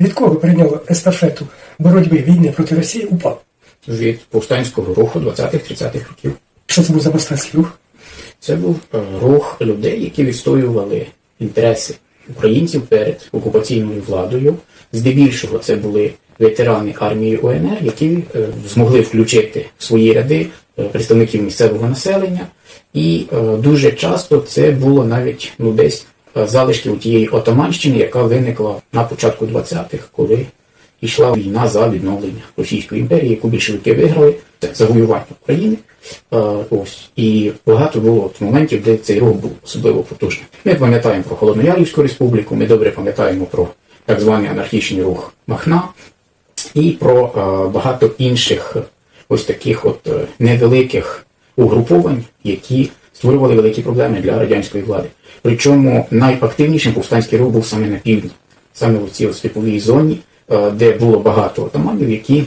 Від кого прийняло естафету боротьби війни проти Росії УПА? від повстанського руху 20-30-х років. Що це був за повстанський рух? Це був е, рух людей, які відстоювали інтереси українців перед окупаційною владою. Здебільшого це були ветерани армії УНР, які е, змогли включити в свої ряди е, представників місцевого населення, і дуже часто це було навіть ну десь е, залишки у тієї отаманщини, яка виникла на початку 20-х, коли йшла війна за відновлення Російської імперії, яку більшовики виграли, це завоювання України. Е, ось і багато було от моментів, де цей рух був особливо потужний. Ми пам'ятаємо про Холодноярівську республіку, ми добре пам'ятаємо про так званий анархічний рух Махна і про е, багато інших ось таких от невеликих угруповань, які створювали великі проблеми для радянської влади. Причому найактивнішим повстанський рух був саме на півдні, саме в цій степовій зоні, е, де було багато отаманів, які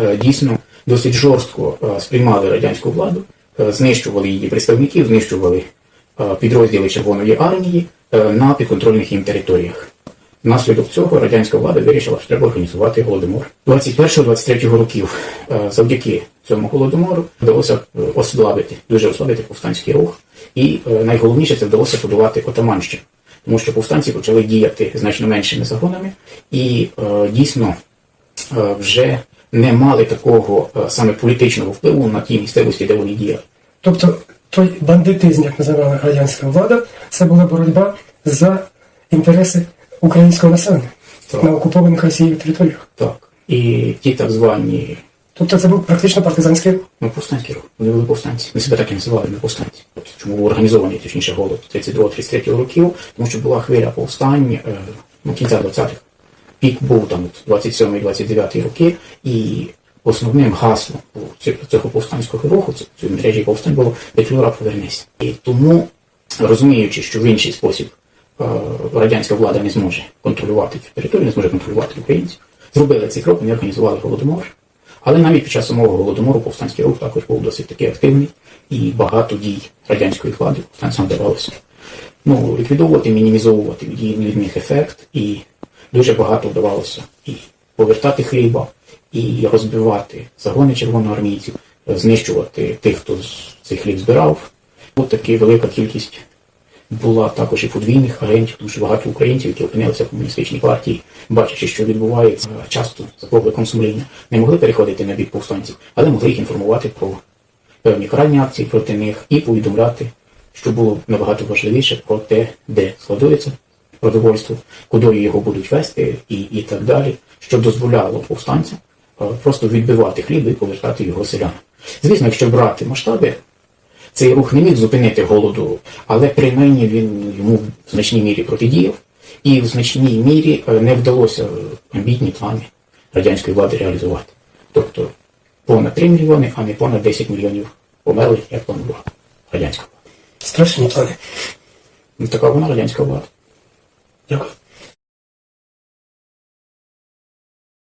е, дійсно досить жорстко е, сприймали радянську владу, знищували її представників, знищували підрозділи Червоної армії на підконтрольних їм територіях. Внаслідок цього радянська влада вирішила, що треба організувати голодомор. 21-23 років е, завдяки цьому голодомору вдалося е, ослабити, дуже ослабити повстанський рух, і е, найголовніше це вдалося подолати отаманщину, тому що повстанці почали діяти значно меншими загонами і дійсно вже не мали такого саме політичного впливу на ті місцевості, де вони діяли. Тобто той бандитизм, як називала радянська влада, це була боротьба за інтереси українського населення Так. на окупованих Росією територіях. Так. І ті так звані Тобто це був практично партизанський рух. Ну, повстанський рух. Вони були повстанці. Ми себе так і називали, ми повстанці. От чому був організований, точніше, голод 32-33 років, тому що була хвиля повстань е, ну, кінця 20-х. Пік був там от 27-29 роки, і основним гаслом цього повстанського руху, цієї мережі повстань було Петлюра повернись. І тому, розуміючи, що в інший спосіб радянська влада не зможе контролювати цю територію, не зможе контролювати українців, зробили цей крок, вони організували голодомор. Але навіть під час самого голодомору повстанський рух також був досить таки активний, і багато дій радянської влади повстанцям вдавалося ну, ліквідовувати, мінімізовувати від ефект, і дуже багато вдавалося і повертати хліба, і розбивати загони червоноармійців, знищувати тих, хто цей хліб збирав. От така велика кількість була також і подвійних агентів, тому що багато українців, які опинилися в комуністичній партії, бачачи, що відбувається, часто за покликом сумління, не могли переходити на бік повстанців, але могли їх інформувати про певні каральні акції проти них і повідомляти, що було набагато важливіше про те, де складується продовольство, куди його будуть вести і, і так далі, що дозволяло повстанцям е, просто відбивати хліб і повертати його селянам. Звісно, якщо брати масштаби, цей рух не міг зупинити голоду, але принаймні він йому в значній мірі протидіяв, і в значній мірі е, не вдалося амбітні плани радянської влади реалізувати. Тобто понад 3 мільйони, а не понад 10 мільйонів померли, як планувала радянська влада. Страшні плани. Ну, така вона радянська влада. Дякую.